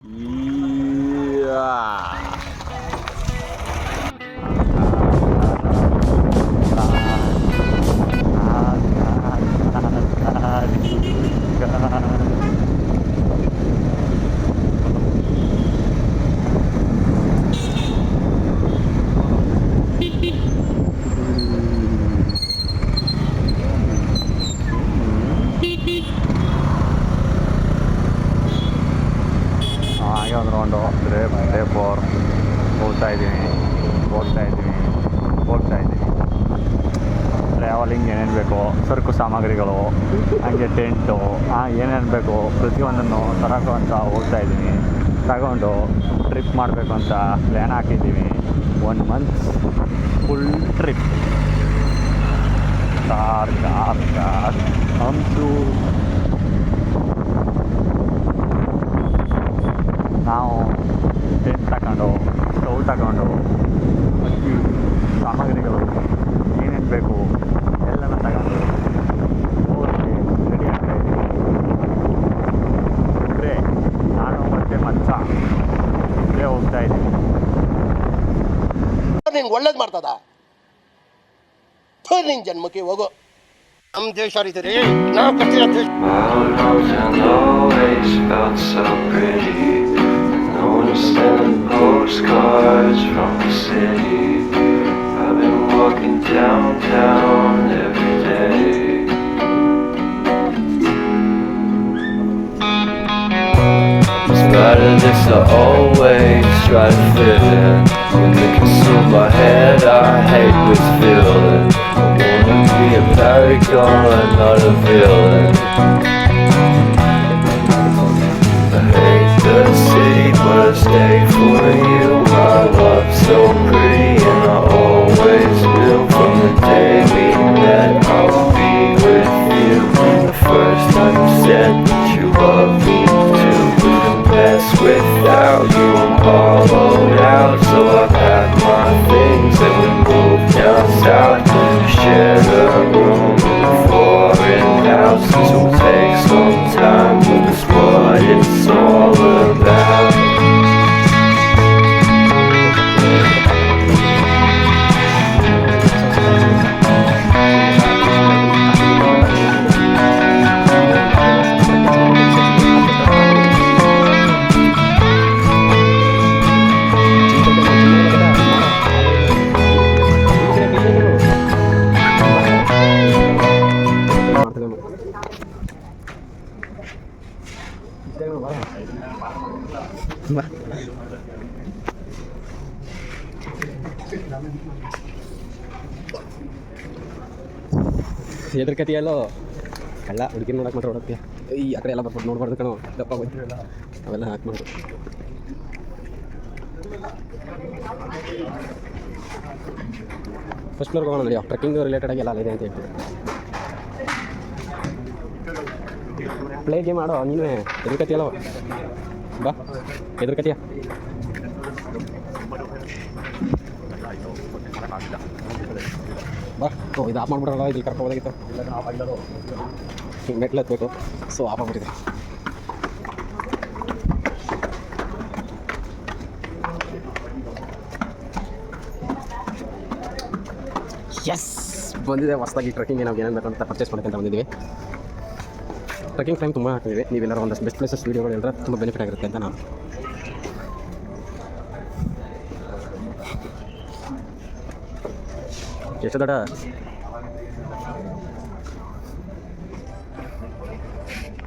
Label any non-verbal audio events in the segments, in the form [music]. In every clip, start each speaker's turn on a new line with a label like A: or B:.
A: ಹಾಗೆ ಸಾಮಗ್ರಿಗಳು, ಹಾಗೆ ಟೆಂಟು ಏನೇನು ಬೇಕು, ಪ್ರತಿಯೊಂದನ್ನು ತರೋಕ್ಕೂ ಅಂತ ಹೋಗ್ತಾ ಇದ್ದೀನಿ. ತಗೊಂಡು ಟ್ರಿಪ್ ಮಾಡಬೇಕು ಅಂತ ಪ್ಲ್ಯಾನ್ ಹಾಕಿದ್ದೀವಿ. One month full trip car car car ಹಂಸು.
B: ಒಳ್ಳೇದು ಮಾಡ್ತದ ಥು, ನಿನ್ ಜನ್ಮಕ್ಕೆ ಹೋಗು ನಮ್ಮ ದೇಶ ರೀತಿ ರೀ ನಾವು ಕಟ್ಟಿರೋ ದೇಶ
C: My old hometown always felt so pretty. No one was sending postcards from the city. I've been walking downtown every day. Despite of this, I always try to fit in. When they consume my head, I hate this feeling. I wanna be a paragon, not a villain. takes home.
D: ಹೆದರ್ಕತಿಯಲ್ಲೋ ಕಳ್ಳ ಹುಡುಗಿ ನೋಡಕ್ಕೆ ಮಾತ್ರ ಹೊಡತ್ತೆ ಈ ಆ ಕಡೆ ಎಲ್ಲ ಬರ್ಬೋದು ನೋಡ್ಬಾರ್ದು ಕಣೋ ದಪ್ಪ ಹೋಯ್ತು ಅವೆಲ್ಲ ಹಾಕಿ ಮಾಡೋದು ಫಸ್ಟ್ ಫ್ಲೋರ್ಗೆ ಹೋಗೋಣ ನಡೆಯೋ ಟ್ರೆಕ್ಕಿಂಗ್ ರಿಲೇಟೆಡ್ ಆಗಿ ಎಲ್ಲ ಇದೆ ಅಂತ ಹೇಳ್ತೀನಿ ಪ್ಲೇ ಗೇಮ್ ಆಡೋ ನೀನೇ ಹೆದರ್ಕತಿಯಲ್ಲೋ ಬಾ ಹೆದರ್ಕತಿಯ ಬಾ, ಓ, ಇದು ಆಫ್ ಮಾಡ್ಬಿಡಲ್ಲ ಇಲ್ಲಿ ಹೋಗಿತ್ತು ಹಿಂಗೆ ಮೆಟ್ಲು ಹತ್ಬೇಕು ಸೊ ಆಫ್ ಆಗ್ಬಿಟ್ಟಿದೆ. ಎಸ್ ಬಂದಿದೆ, ಹೊಸದಾಗಿ ಟ್ರೆಕ್ಕಿಂಗ್ ನಾವು ಏನೇನು ಬೇಕಂತ ಪರ್ಚೇಸ್ ಮಾಡ್ಕೊಂತ ಬಂದಿದ್ದೀವಿ. ಟ್ರೆಕ್ಕಿಂಗ್ ಟೈಮ್ ತುಂಬ ಆಗ್ತಿದೆ ನೀವೆಲ್ಲರೂ ಒಂದಷ್ಟು ಬೆಸ್ಟ್ ಪ್ಲೇಸಸ್ ವೀಡಿಯೋಗಳು ಹೇಳಿದ್ರೆ ತುಂಬ ಬೆನಿಫಿಟ್ ಆಗಿರುತ್ತೆ ಅಂತ ನಾನು. ಎಷ್ಟು ದಡ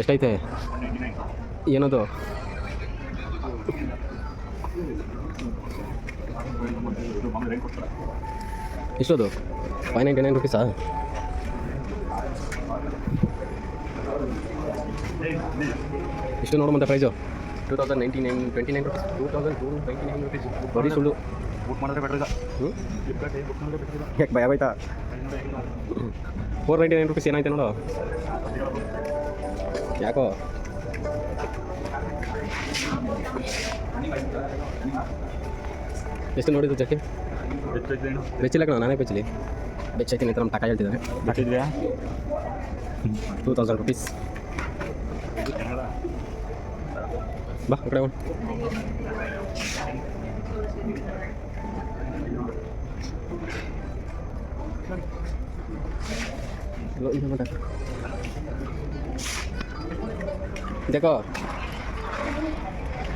D: ಎಷ್ಟೈತೆ? ಏನದು? ಎಷ್ಟದು ಫೈವ್ ನೈಂಟಿ ನೈನ್ ರುಪೀಸಾ ಎಷ್ಟು ನೋಡುವಂಥ price two thousand ninety nine twenty nine rupees two thousand two twenty nine rupees ಬರೀ ಸುಳ್ಳು.
A: ಬುಕ್ ಮಾಡಿದ್ರೆ ಬೆಟ್ರ್
D: ಹ್ಞೂ ಯಾಕೆ ಭಯ ಆಯ್ತಾ ಫೋರ್ ನೈಂಟಿ ನೈನ್ ರುಪೀಸ್ ಏನಾಯ್ತು ನೋಡು. ಯಾಕೋ? ಎಷ್ಟು ನೋಡಿದ್ದು ಜಕ್ಕೆ ಬೆಚ್ಚಿಲ್ಲ ಕಣ ನಾನೇ ಬೆಚ್ಚಲಿ. ಬೆಚ್ಚೈತೀನಿ ಅಂತ ನಮ್ಮ ತಕ ಹೇಳ್ತಿದ್ದಾನೆ. ಟೂ ತೌಸಂಡ್ ರುಪೀಸ್ ಬಾ ಕಡೆ ಒಂದು देखो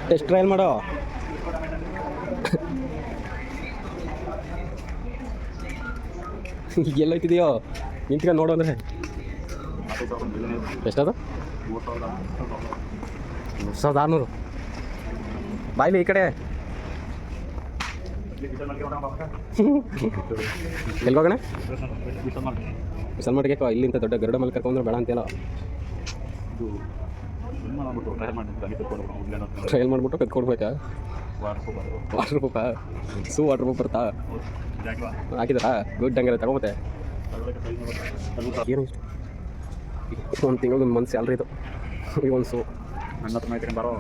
D: ಟೆಸ್ಟ್ ಟ್ರಯಲ್ ಮಾಡೋ ಎಲ್ಲೋಯ್ತಿದೆಯೋ ನಿಂತ್ಕೊಂಡು ನೋಡು ಅಂದ್ರೆ ಎಷ್ಟದು? ಮೂರು ಸಾವಿರದ ಆರುನೂರು. ಬಾಯ್ಲಿ ಈ ಕಡೆ. ಎಲ್ಗೋಗೋಣ ಮಟ್ಟಿಗೆ ಇಲ್ಲಿಂದ ದೊಡ್ಡ ಗರುಡ ಮೇಲೆ ಕರ್ಕೊಂಡ್ರೆ ಬೇಡ ಅಂತೆಲ್ಲ ಟ್ರಯಲ್ ಮಾಡಿಬಿಟ್ಟು ಕತ್ಕೊಡ್ಬೇಕಾ ವಾಟರ್ ಪ್ರೂಫಾ ಸೂ ವಾಟರ್ ಪ್ರೂಫ್ ಬರ್ತಾ ಹಾಕಿದಾರಾ? ಗುಡ್ ಹಂಗಾರೆ ತಗೊಂಬತ್ತೆ ಏನು ಒಂದು ತಿಂಗಳು ಒಂದು ಮಂತ್ ಸ್ಯಾಲ್ರಿ ಇದು. ಈ ಒಂದು ಸೂ
A: ನನ್ನ ಹತ್ರ ಮೈತ್ರಿ ಬರೋ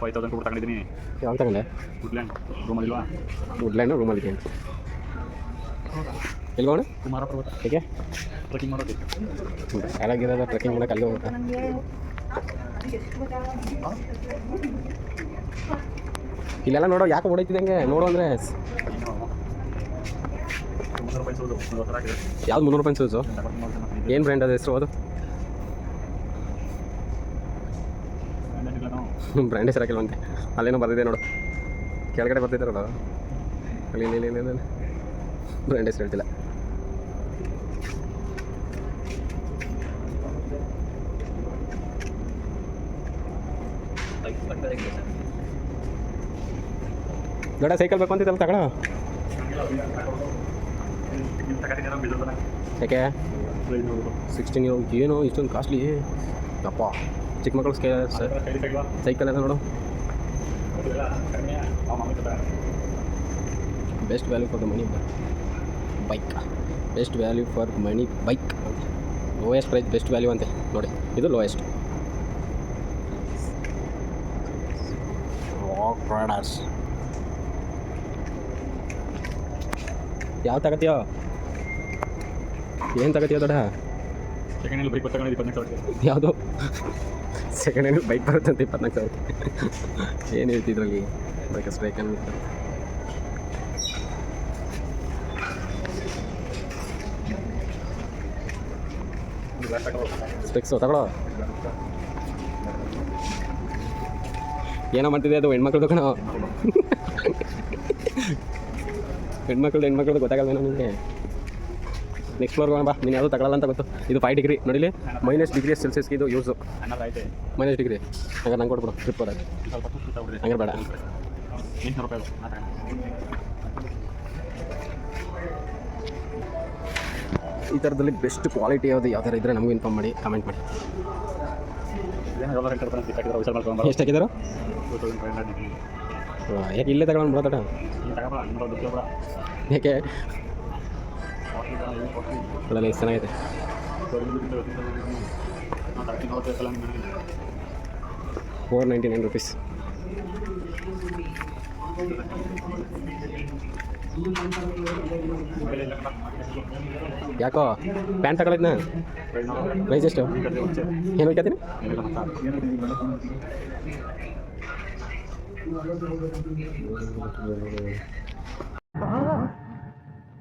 A: ಫೈವ್ ತೌಸಂಡ್ ತಗೊಂಡಿದ್ದೀನಿ.
D: ಯಾವ ತಗೊಂಡೆ?
A: ವುಡ್ಲ್ಯಾಂಡ್ ರೂಮಲ್ಲಿಲ್ವಾ
D: ವುಡ್ಲ್ಯಾಂಡ್ ರೂಮಲ್ಲಿ ಎಲ್ಗೋಣ
A: ಕುಮಾರ ಪರ್ವತ
D: ಹೇಗೆ?
A: ಟ್ರೆಕಿಂಗ್ ಮಾಡೋದು.
D: ಯಾರಾಗಿರೋದ ಟ್ರೆಕಿಂಗ್ ಮಾಡಕ್ಕೆ ಅಲ್ಲಿ ಹೋಗುತ್ತೆ ಇಲ್ಲೆಲ್ಲ ನೋಡೋ ಯಾಕೆ ಓಡೈತಿದೆ ಹಂಗೆ? ನೋಡು ಅಂದರೆ. ಯಾವ್ದು ಮುನ್ನೂರು ರೂಪಾಯಿ ಸೂಸು ಏನು ಬ್ರ್ಯಾಂಡ್ ಅದು ಹೆಸರು ಅದು?
A: ಏನಿಲ್ಲ ನಾವು
D: ಬ್ರ್ಯಾಂಡ್ ಹೆಸರು ಹಾಕಿಲ್ವಂತೆ ಅಲ್ಲೇನೋ ಬರ್ತಿದೆ ನೋಡು. ಕೆಳಗಡೆ ಬರ್ತಿದೆ ನೋಡು. ಅಲ್ಲಿ ಇಲ್ಲ ಇಲ್ಲಿ ಇಲ್ಲಿ ಬ್ರ್ಯಾಂಡ್ ಹೆಸರು ಹೇಳ್ತಿಲ್ಲ. ದೊಡ್ಡ ಸೈಕಲ್ ಬೇಕು ಅಂತಿದ್ದಲ್ಲ
A: ಬಿದ್ದಲ್ಲ
D: ಯಾಕೆ? ಸಿಕ್ಸ್ಟೀನ್ ಏನೋ? ಇಷ್ಟೊಂದು ಕಾಸ್ಟ್ಲಿ ಅಪ್ಪ ಚಿಕ್ಕ ಮಕ್ಕಳು ಸ್ಕೇ
A: ಸರ್.
D: ಸೈಕಲ್ ಎಲ್ಲ ನೋಡು. Best value for the money bike best value for money bike lowest price best value ಅಂತೆ. ನೋಡಿ, ಇದು ಲೋಯೆಸ್ಟ್ ಪ್ರಾಡಕ್ಟ್ಸ್ ಯಾವ ತಗತಿಯೋ? ಏನು ತಗತಿಯೋ ದೊಡ್ಡ?
A: ಸೆಕೆಂಡ್ ಹ್ಯಾಂಡ್ ಬೈಕ್ ತಗೊಂಡಿದ್ದು ಇಪ್ಪತ್ನಾಲ್ಕು ಸಾವಿರ
D: ಯಾವುದು? ಸೆಕೆಂಡ್ ಹ್ಯಾಂಡ್ ಬೈಕ್ ಬರುತ್ತೆ ಅಂತ ಇಪ್ಪತ್ನಾಲ್ಕು ಸಾವಿರ ಏನು ಹೇಳ್ತಿದ್ರಲ್ಲಿ ಬೈಕ್ ಸ್ಟ್ರೈಕ್ ಅನ್ನಿಸ್ತು ಸ್ಪೆಕ್ಸು ತಗೊಳ್ಳೋ ಏನೋ ಮಾಡ್ತಿದೆ ಅದು ಹೆಣ್ಮಕ್ಳು ಕಣೋ. [laughs] ಹೆಣ್ಮಕ್ಳು ಹೆಣ್ಮಕ್ಳದ್ದು ಗೊತ್ತಾಗಲ್ಲ ನಿಮಗೆ ನೆಕ್ಸ್ಟ್ ಫ್ಲೋರ್ ಬಾ. ನೀನು ಯಾವುದು ತಗೊಳ್ಳಲ್ಲ ಅಂತ ಗೊತ್ತು. ಇದು ಫೈವ್ ಡಿಗ್ರಿ ನೋಡಿಲಿ ಮೈನಸ್ ಡಿಗ್ರಿ ಸೆಲ್ಸಿಯಸ್ಗೆ ಇದು ಯೂಸು ಮೈನಸ್ ಡಿಗ್ರಿ ಹಂಗಾರೆ ನಂಗೆ ಕೊಟ್ಬಿಡು. ಟ್ರಿಪ್
A: ತಗೊಳ್ರಿ
D: ಹಂಗಾರೆ ಬೇಡ. ಈ ಥರದಲ್ಲಿ ಬೆಸ್ಟ್ ಕ್ವಾಲಿಟಿ ಯಾವುದು ಯಾವ ಥರ ಇದ್ದರೆ ನಮಗೂ ಇನ್ಫಾರ್ಮ್ ಮಾಡಿ ಕಮೆಂಟ್ ಮಾಡಿ. ಎಷ್ಟು ಯಾಕೆ ಇಲ್ಲೇ ತಗೊಂಡು ಬಿಡೋ ತಡ.
A: ನೀನು ತಗೋಬೇಡ ಇನ್ನೂರ ದುಡ್ಡು ಬೇಡ
D: ಯಾಕೆ ಒಳ್ಳೆ ಎಷ್ಟು ಚೆನ್ನಾಗೈತೆ ಫೋರ್ ನೈಂಟಿ ನೈನ್ ರುಪೀಸ್ ಯಾಕೋ ಪ್ಯಾಂಟ್ ತಗೊಳಿದ್ನ ಪ್ರೈಸ್ ಎಷ್ಟು? ಏನು ಹೇಳ್ತೀನಿ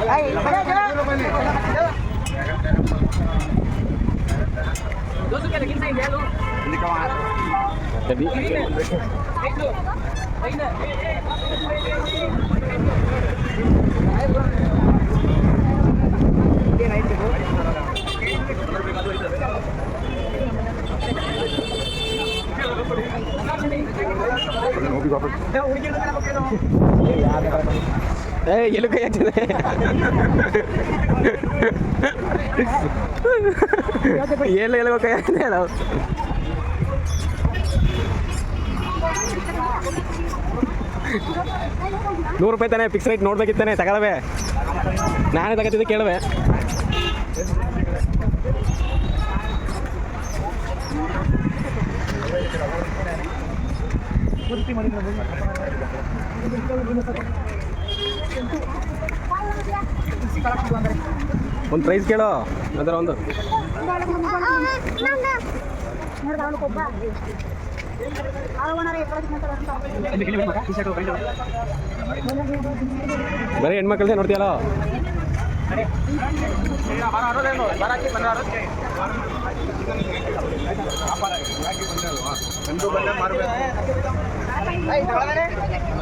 E: Jadi ngopi ngopi. Ya,
D: udah kita ಏ ಕೈ ಹಚ್ಚಿದೆ ಎಲ್ಲ ಎಲ್ಲ ಕೈ ಹಚ್ಚಿದೆ ನಾವು? ನೂರು ರೂಪಾಯಿ ತಾನೆ ಫಿಕ್ಸ್ ರೇಟ್ ನೋಡ್ಬೇಕಿತ್ತಾನೆ, ತಗೊಳವೆ. ನಾನೇ ತಗೋತಿದ್ದೆ ಕೇಳುವೆ. ಒಂದು ಪ್ರೈಸ್ ಕೇಳೋ? ಅದರ ಒಂದು. ಬರೀ ಹೆಣ್ಮಕ್ಳದೇ ನೋಡ್ತೀಯಲ್ಲ?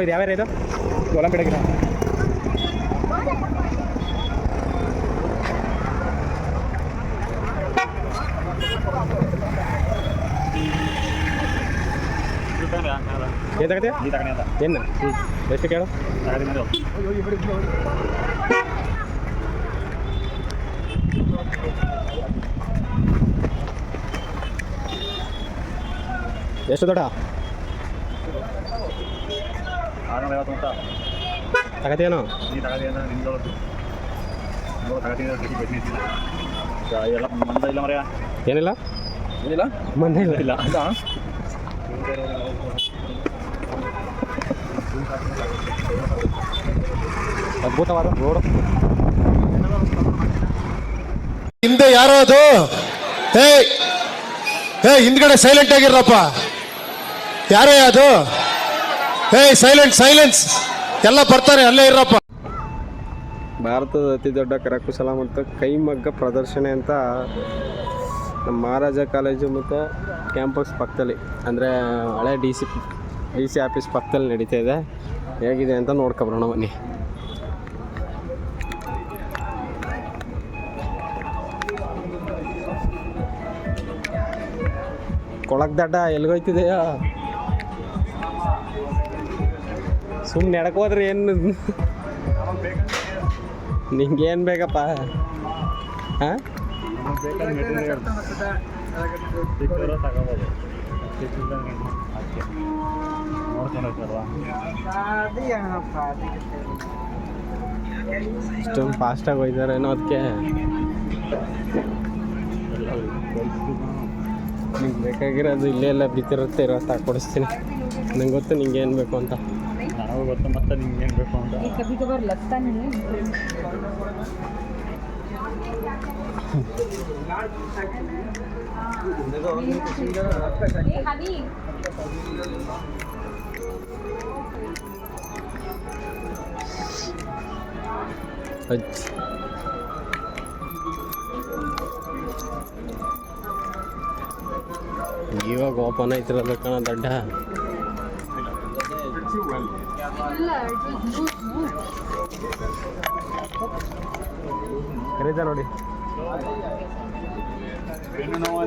D: ಬ್ರೋ ಇದು ಯಾವ್ಯಾರ ಇದು? ಗಿಡ. ಏನು
A: ಅಂತ
D: ಏನು? ಎಷ್ಟು ಕೇಳು? ಎಷ್ಟು ದೊಡ್ಡ?
A: ಐವತ್ತು ಅಂತ?
D: ತಗತೀಯೇನು?
A: ನೀ ತಗಡಿ ಅಂದ್ರೆ ನಿಮ್ದು ಎಲ್ಲ ಮಂದ ಇಲ್ಲ ಮರೆಯ.
D: ಏನಿಲ್ಲ?
A: ಏನಿಲ್ಲ?
D: ಮಂದ ಇಲ್ಲ.
A: ಇಲ್ಲ. ಅಂತ?
D: ಅದ್ಭುತವಾದ ರೋಡ್
F: ಹಿಂದೆ ಯಾರೋ ಅದು? ಹೇ ಏ ಹಿಂದ್ಗಡೆ ಸೈಲೆಂಟ್ ಆಗಿರಪ್ಪ ಯಾರೇ ಅದು? ಏಯ್ ಸೈಲೆಂಟ್ ಸೈಲೆನ್ಸ್ ಎಲ್ಲ ಬರ್ತಾರೆ, ಅಲ್ಲೇ ಇರಪ್ಪ.
D: ಭಾರತದ ಅತಿ ದೊಡ್ಡ ಕರಕುಶಲ ಮತ್ತು ಕೈಮಗ್ಗ ಪ್ರದರ್ಶನ ಅಂತ ನಮ್ಮ ಮಹಾರಾಜ ಕಾಲೇಜು ಮತ್ತು ಕ್ಯಾಂಪಸ್ ಪಕ್ಕದಲ್ಲಿ, ಅಂದರೆ ಹಳೆ D C D C office ಪಕ್ಕದಲ್ಲಿ ನಡೀತಾ ಇದೆ. ಹೇಗಿದೆ ಅಂತ ನೋಡ್ಕೊಬರೋಣ ಬನ್ನಿ. ಕೊಳಕ್ ದಡ್ಡ ಎಲ್ಗೋಯ್ತಿದೆಯಾ ಸುಮ್ಮನೆ ಎಡಕೋದ್ರೆ ಏನು ನಿಂಗೆ ಏನು ಬೇಕಪ್ಪ? ಹಾಂ? ಇಷ್ಟೊಂದು ಫಾಸ್ಟಾಗಿ ಹೋಯ್ತಾರೇನೋ ಅದಕ್ಕೆ ನಿಂಗೆ ಬೇಕಾಗಿರೋದು ಇಲ್ಲೇ ಎಲ್ಲ ಬಿತ್ತಿರುತ್ತೆ ಇರೋ ಕೊಡಿಸ್ತೀನಿ. ನಂಗೆ ಗೊತ್ತು ನಿಂಗೆ ಏನು ಬೇಕು ಅಂತ.
A: ನನಗೂ ಗೊತ್ತು ಮತ್ತೆ ನಿಮ್ಗೆ ಏನು ಬೇಕು ಅಂತ
G: कभी कभार लगता नहीं है
D: ಅಜ್ಜಿ ಇವಾಗ ಓಪನ್ ಆಯ್ತಿರೋದು ಕಣ ದಡ್ಡ ಕರೀತಾ ನೋಡಿ
A: ಬೆನ್ನು ನೋವು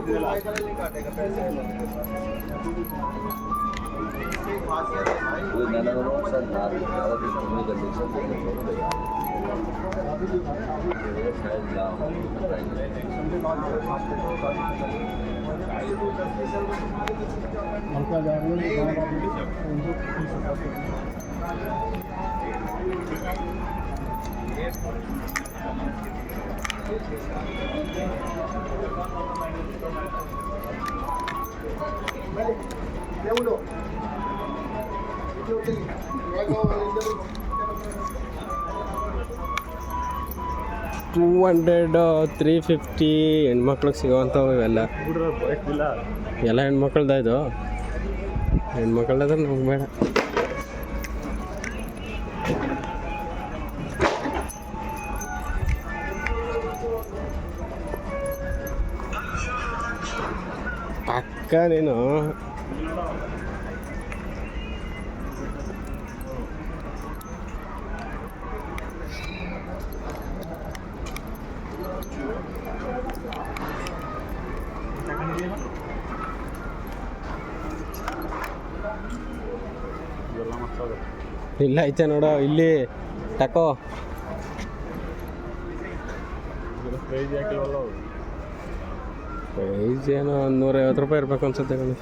D: ಟೂ ಹಂಡ್ರೆಡ್ ತ್ರೀ ಫಿಫ್ಟಿ ಹೆಣ್ಮಕ್ಳಿಗೆ ಸಿಗೋವಂಥವು ಇವೆಲ್ಲ. ಎಲ್ಲ ಹೆಣ್ಮಕ್ಳದ ಇದು? ಹೆಣ್ಮಕ್ಳದಾದ್ರೆ ನಮ್ಗೆ ಬೇಡ.
A: ನೀನು ಇಲ್ಲ ಐತೆ ನೋಡು ಇಲ್ಲಿ ಟಕೋ ಪ್ರೈಸ್ ಏನೋ ಒಂದು ನೂರೈವತ್ತು ರೂಪಾಯಿ ಇರಬೇಕು ಅನ್ಸುತ್ತೆ ಕಣಿ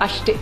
H: ಅಷ್ಟೇ